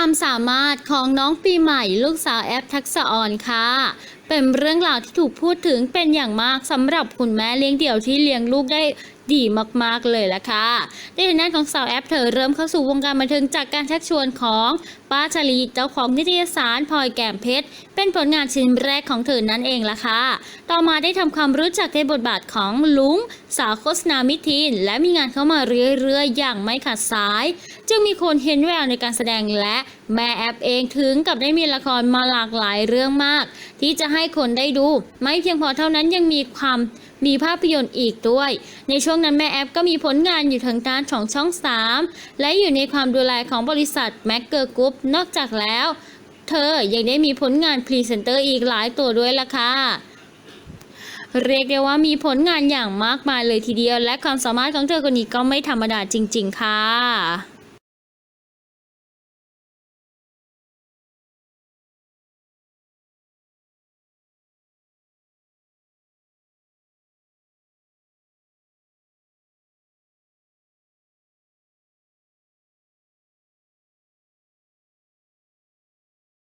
ความสามารถของน้องปีใหม่ลูกสาวแอปทักษะออนค่ะเป็นเรื่องราวที่ถูกพูดถึงเป็นอย่างมากสำหรับคุณแม่เลี้ยงเดี่ยวที่เลี้ยงลูกได้ ดีมากๆเลยละค่ะในฐานะของสาวแอปเธอเริ่มเข้าสู่วงการบันเทิงจากการชักชวนของป้าชลีเจ้าของนิตยสารพลอยแก้มเพชร เป็นผลงานชิ้นแรกของเธอนั่นเองล่ะค่ะ ต่อมาได้ทำความรู้จักในบทบาทของลุง สาวโฆษณามิทีนและมีงานเข้ามาเรื่อยๆ อย่างไม่ขาดสาย จึงมีคนเห็นแววในการแสดงและแม่แอปเองถึงกับได้มีละครมาหลากหลายเรื่องมาก ที่จะให้คนได้ดู ไม่เพียงพอเท่านั้นยังมีความมีภาพยนตร์อีกด้วย ในช่วงนั้นแม่แอปก็มีผลงานอยู่ทางด้านของช่อง 3 และอยู่ในความดูแลของบริษัทแมกเกอร์กรุ๊ปนอกจากแล้ว เธอยังได้มีผลงานพรีเซนเตอร์อีกหลายตัวด้วยล่ะค่ะเรียกได้ว่ามีผลงานอย่างมากมายเลยทีเดียว และความสามารถของเธอคนนี้ก็ไม่ธรรมดาจริง ๆ ค่ะ